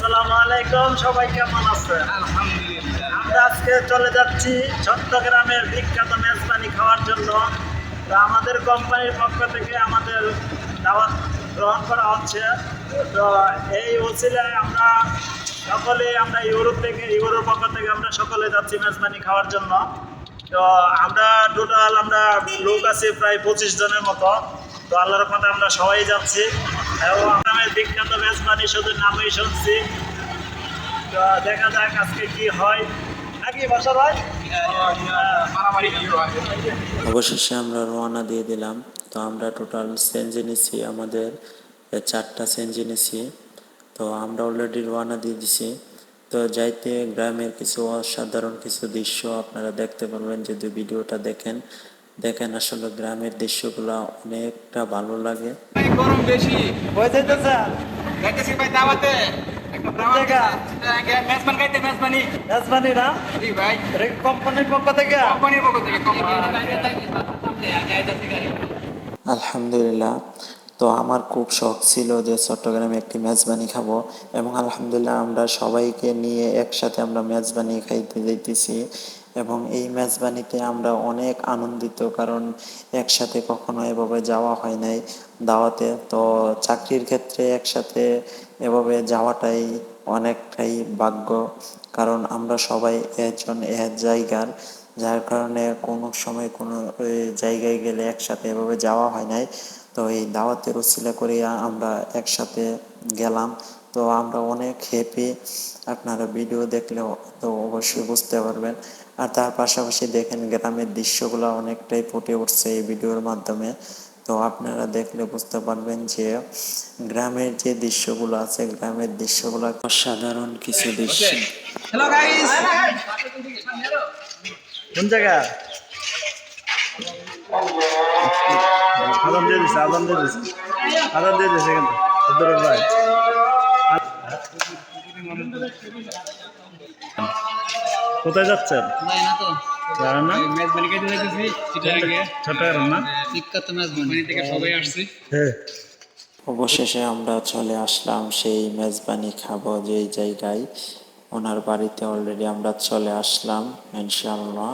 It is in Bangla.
আসসালামু আলাইকুম সবাই কেমন আছেন? আমরা আজকে চলে যাচ্ছি চট্টগ্রামের বিখ্যাত মেজবানি খাওয়ার জন্য। তো আমাদের কোম্পানির পক্ষ থেকে আমাদের দাওয়াত গ্রহণ করা হচ্ছে। তো এই ওসিলায় আমরা সকলে আমরা ইউরোপ থেকে ইউরোপ পক্ষ থেকে আমরা সকলে যাচ্ছি মেজবানি খাওয়ার জন্য। তো আমরা টোটাল আমরা লোক আছি প্রায় পঁচিশ জনের মতো। তো আল্লাহর রহমতে আমরা সবাই যাচ্ছি। বিখ্যাত শুধু নামই শুনছি। দেখা যাক আজকে কি হয়। নাকি ভাই? অবশেষে আমরা রওনা দিয়ে দিলাম। তো আমরা টোটাল সেঞ্জি নিছি, আমাদের চারটা সেঞ্জি নিছি। তো আমরা অলরেডি রওনা দিয়ে দিছি। তো যাইতে গ্রামের কিছু অসাধারণ কিছু দৃশ্য আপনারা দেখতে পারবেন, যদি ভিডিওটা দেখেন। দেখেন আসলে গ্রামের দৃশ্যগুলো অনেকটা ভালো লাগে। গরম বেশি। ভাই দাওয়াতে। আলহামদুলিল্লাহ। তো আমার খুব শখ ছিল যে চট্টগ্রামে একটি মেজবানি খাব এবং আলহামদুলিল্লাহ আমরা সবাইকে নিয়ে একসাথে আমরা মেজবানি খাইতে যাইতেছি। এবং এই মেজবানিতে আমরা অনেক আনন্দিত, কারণ একসাথে কখনো এভাবে যাওয়া হয় নাই। দাওয়াতে তো চাকরির ক্ষেত্রে একসাথে এভাবে যাওয়াটাই অনেকটাই ভাগ্য, কারণ আমরা সবাই একজন এক জায়গার, যার কারণে কোনো সময় কোনো জায়গায় গেলে একসাথে এভাবে যাওয়া হয় নাই। তো এই দাওয়াতের উসিলা করে আমরা একসাথে গেলাম। তো আমরা অনেক হ্যাপি আপনারা ভিডিও দেখলেও তো অবশ্যই বুঝতে পারবেন। আর তার পাশাপাশি দেখেন গ্রামের দৃশ্যগুলো অনেকটাই ফুটে উঠছে এই ভিডিওর মাধ্যমে। তো আপনারা দেখলে বুঝতে পারবেন যে গ্রামের যে দৃশ্যগুলো আছে গ্রামের দৃশ্যগুলো অসাধারণ কিছু দৃশ্য। হ্যালো গাইস কোন জায়গা? আদান দিয়ে দিছে আদান দিয়ে দিছে। আদান দিয়ে দিছে কিন্তু সুন্দর ভাই। কোথায় যাচ্ছেন? হ্যাঁ। অবশেষে আমরা চলে আসলাম সেই মেজবানি খাব যেই জায়গায়। ওনার বাড়িতে অলরেডি আমরা চলে আসলাম, ইনশাআল্লাহ।